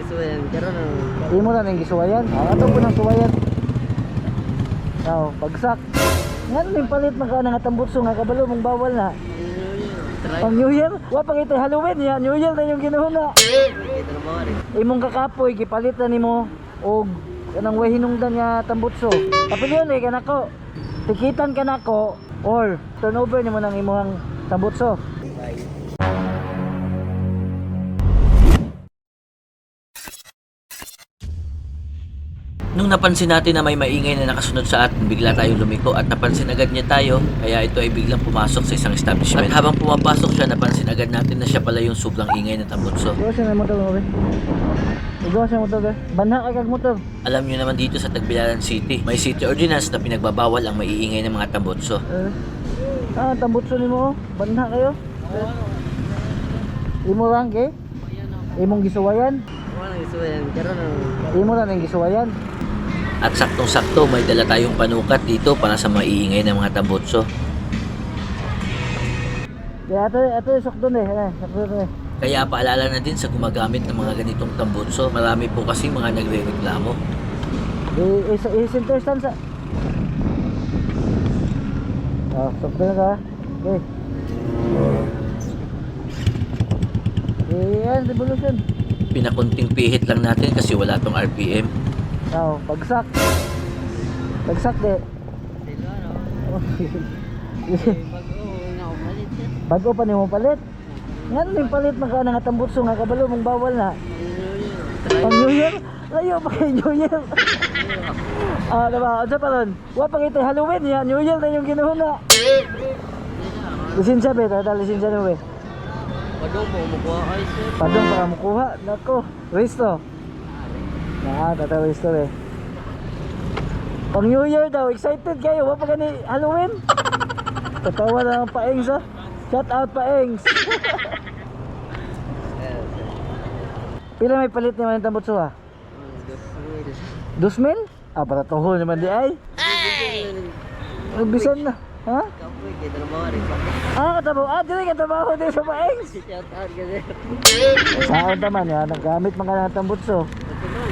isuyan. Karon ang Imo na ning gisuwayan. Ah, ato po ng suwayan. Now, bagsak. Nga ning palit man ka nga tambutso nga kabalo mong bawal na. Pang New Year, wa pa kita Halloween ya. New Year na yung ginuhuna. Mawari. Imong kakapoy gipalit na nimo og kanang way hinungdan nga tambutso. Kapilyon eh kanako. Tikitan ka nako or turnover nimo nang imong tambutso. Nung napansin natin na may maingay na nakasunod sa atin, bigla tayong lumiko at napansin agad niya tayo, kaya ito ay biglang pumasok sa isang establishment. At habang pumapasok siya, napansin agad natin na siya pala yung sobrang ingay na tambutso. Siya ng motor mo. Igo ng motor be. Banha motor. Alam niyo naman dito sa Tagbilaran City, may city ordinance na pinagbabawal ang maiingay ng mga tambutso. Eh. Ah, tambutso nimo oh. Banha kayo. Imo lang kay. Imong gisuwayan. Wala isuyan. Karon ang Imo na ning gisuwayan. At saktong-sakto may dala tayong panukat dito para sa maiingay ng mga tambutso. Kaya ato ato sukdo ni, eh, sukdo ni. Kaya paalala na din sa gumagamit ng mga ganitong tambutso, marami po kasi mga nagre-reklamo. I is is interestan sa. Ah, sukdo na ka. Okay. Yan, revolution. Pinakunting pihit lang natin kasi wala tong RPM. Now, bagsak. Bagsak de. sila no. Oh, Bago na pa nimo palit. Nga ning palit man ka nga tambutso nga kabalo mong bawal na. Pang New Year, layo pa kay New Year. ah, diba? Ano pa ron? Wa pa kita Halloween ya, New Year na yung ginuhuna. Lisensya be, tata lisensya mo be. Padong po makuha ay sir. Padong para makuha. Nako, resto. Na, tata resto be. Pang New Year daw, excited kayo. Wa pa gani Halloween. Tatawa na ang paengs ah. Shout out paengs. Pila may palit naman yung tambutso ah? Dos mil? Ah, para toho naman di ay. Bisan na. Ha? Ah, katabaw. Ah, dili katabaw din sa paengs. Shout out kasi. Saan naman ya, naggamit man ka ng tambutso.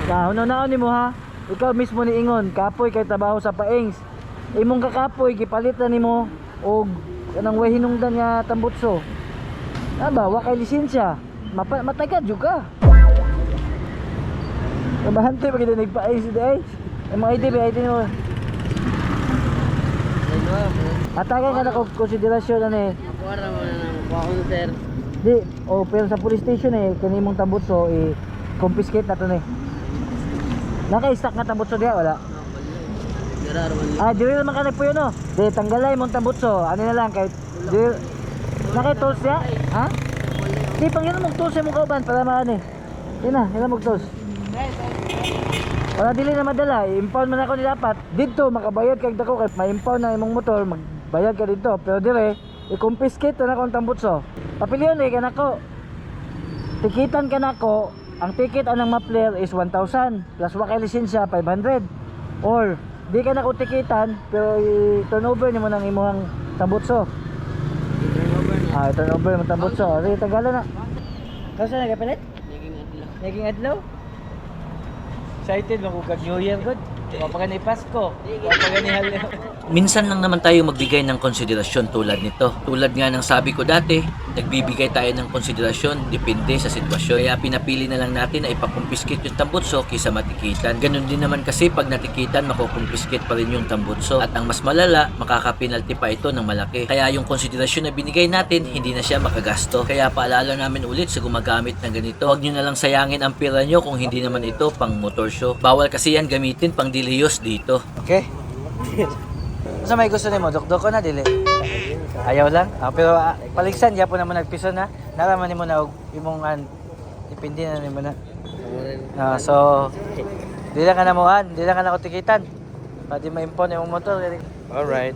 Kahon na ni mo ha. Ikaw mismo ni Ingon, kapoy kay trabaho sa paengs. Imong kakapoy gipalit na nimo og kanang way hinungdan nga tambutso. Aba, wa kay lisensya. Mapa matagad jud ka. Kabahante pa kita nagpaengs di ay. Ang mga ID, ID mo. Atagan ka na kung konsiderasyon na ni. Nakuha mo na ng paon sir. Di, o pero sa police station eh, kanimong tambutso i confiscate na to ni. Naka-stack nga tambutso diha wala. Ah, dili naman ka nagpuyo no. Di tanggalay mong tambutso. Ano na lang kay di Naka-tools diha? Ha? Di pang yun mong tools mo kauban para maani. Di na, yun mong tools. Para dili na madala, i-impound man ako ni dapat. Dito makabayad kag dako kay ma-impound na imong motor, magbayad ka dito. Pero dire, i-confiscate na akong tambutso. Papiliyon eh kanako. Tikitan ka nako, ang ticket anang mapler is 1,000 plus wa kay lisensya 500. Or di ka nako tikitan pero i-turnover nimo nang imong tambutso. Ah, turnover mo tambutso. Ari tagalan na. Kasi nagapalit? Naging adlaw. Naging adlaw? Excited mo kung kag New Year good. Kapag ni Pasko, kapag ni. Minsan lang naman tayo magbigay ng konsiderasyon tulad nito. Tulad nga ng sabi ko dati, nagbibigay tayo ng konsiderasyon depende sa sitwasyon. Kaya pinapili na lang natin na ipakumpiskit yung tambutso kaysa matikitan. Ganon din naman kasi pag natikitan, makukumpiskit pa rin yung tambutso. At ang mas malala, makakapinalty pa ito ng malaki. Kaya yung konsiderasyon na binigay natin, hindi na siya makagasto. Kaya paalala namin ulit sa gumagamit ng ganito. Huwag nyo na lang sayangin ang pera nyo kung hindi naman ito pang motor show. Bawal kasi yan gamitin pang diliyos dito. Okay. Sa may gusto nimo, dokdok ko na dili. Ayaw lang. Ah, pero ah, paligsan ya po naman nagpiso na. Naraman nimo na og imong an depende na nimo na. Ah, so dili lang ka na moan, dili lang ka na ko tikitan. Pati ma-impon imong motor. All right.